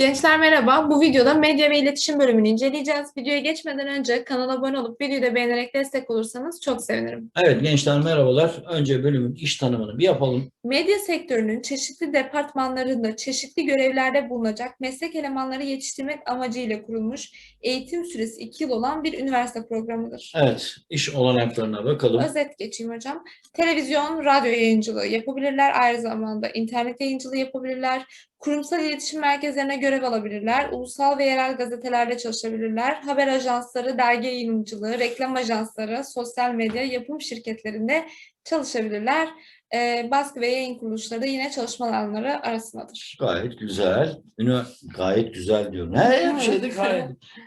Gençler merhaba. Bu videoda medya ve iletişim bölümünü inceleyeceğiz. Videoya geçmeden önce kanala abone olup videoyu da beğenerek destek olursanız çok sevinirim. Evet gençler merhabalar. Önce bölümün iş tanımını bir yapalım. Medya sektörünün çeşitli departmanlarında çeşitli görevlerde bulunacak meslek elemanları yetiştirmek amacıyla kurulmuş eğitim süresi 2 yıl olan bir üniversite programıdır. Evet iş olanaklarına bakalım. Özet geçeyim hocam. Televizyon, radyo yayıncılığı yapabilirler. Aynı zamanda internet yayıncılığı yapabilirler. Kurumsal iletişim merkezlerine görev alabilirler. Ulusal ve yerel gazetelerde çalışabilirler. Haber ajansları, dergi yayıncılığı, reklam ajansları, sosyal medya, yapım şirketlerinde çalışabilirler. Ee, baskı ve yayın kuruluşları da yine çalışma alanları arasındadır. Gayet güzel. Ünivers gayet güzel diyorum. Her bir şeyde gayet.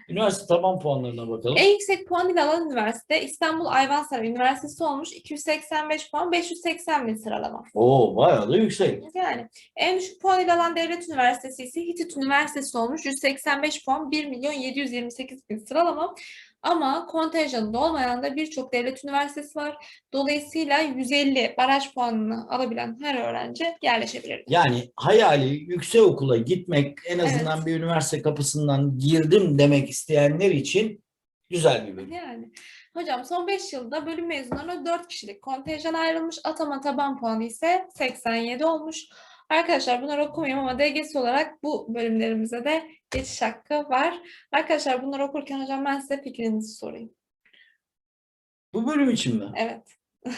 Üniversite taban puanlarına bakalım. En yüksek puan ile alan üniversite İstanbul Ayvansaray Üniversitesi olmuş. 285 puan, 580 bin sıralama. Oo bayağı da yüksek. Yani en düşük puan ile alan devlet üniversitesi ise Hitit Üniversitesi olmuş. 185 puan 1 milyon 728 bin sıralama. Ama kontenjanında olmayan da birçok devlet üniversitesi var. Dolayısıyla 150 baraj puanını alabilen her öğrenci yerleşebilir. Yani hayali yüksek okula gitmek en azından bir üniversite kapısından girdim demek isteyenler için güzel bir bölüm. Yani hocam son 5 yılda bölüm mezunlarına 4 kişilik kontenjan ayrılmış. Atama taban puanı ise 87 olmuş. Arkadaşlar bunları okumayayım ama DGS olarak bu bölümlerimize de geçiş hakkı var. Arkadaşlar bunları okurken hocam ben size fikrinizi sorayım. Bu bölüm için mi? Evet.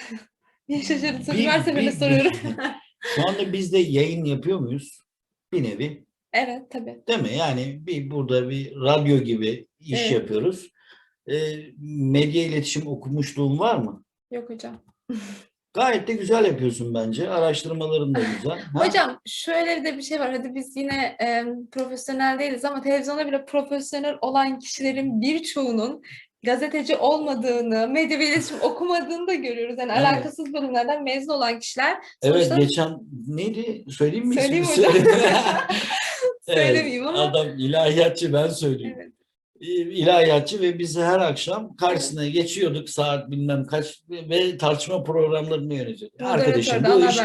Niye şaşırdınız? Bir- seferinde bir- soruyorum. Şu anda biz de yayın yapıyor muyuz? Bir nevi. evet tabii. Değil mi? Yani bir burada bir radyo gibi iş Evet. yapıyoruz. Ee, medya iletişim okumuşluğun var mı? Yok hocam. Gayet de güzel yapıyorsun bence. Araştırmaların da güzel. Ha? Hocam şöyle de bir şey var. Hadi biz yine e, profesyonel değiliz ama televizyonda bile profesyonel olan kişilerin birçoğunun gazeteci olmadığını, medya ve iletişim okumadığını da görüyoruz. Yani Evet. alakasız bölümlerden mezun olan kişiler Evet sonuçta geçen neydi? Söyleyeyim mi? Söyleyeyim ismini? hocam. Söyle. Söylemeyeyim ama. Adam ilahiyatçı ben söyleyeyim. Evet. İlahiyatçı ve biz her akşam karşısına geçiyorduk saat bilmem kaç ve tartışma programlarını yönetiyorduk. Arkadaşım bu iş.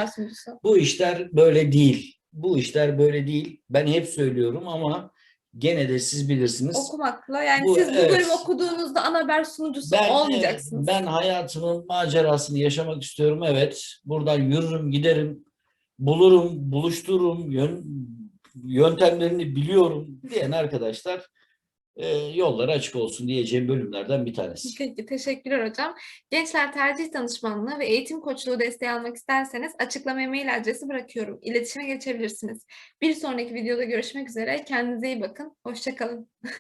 Bu işler böyle değil. Bu işler böyle değil. Ben hep söylüyorum ama gene de siz bilirsiniz. Okumakla yani Bu- siz bu evet. bölüm okuduğunuzda ana haber sunucusu Ben, e, olmayacaksınız. ben hayatımın macerasını yaşamak istiyorum. Evet. Buradan yürürüm, giderim, bulurum, buluştururum, yön, yöntemlerini biliyorum diyen arkadaşlar e, yolları açık olsun diyeceğim bölümlerden bir tanesi. Peki, teşekkürler hocam. Gençler tercih danışmanlığı ve eğitim koçluğu desteği almak isterseniz açıklamaya mail adresi bırakıyorum. İletişime geçebilirsiniz. Bir sonraki videoda görüşmek üzere. Kendinize iyi bakın. Hoşça kalın.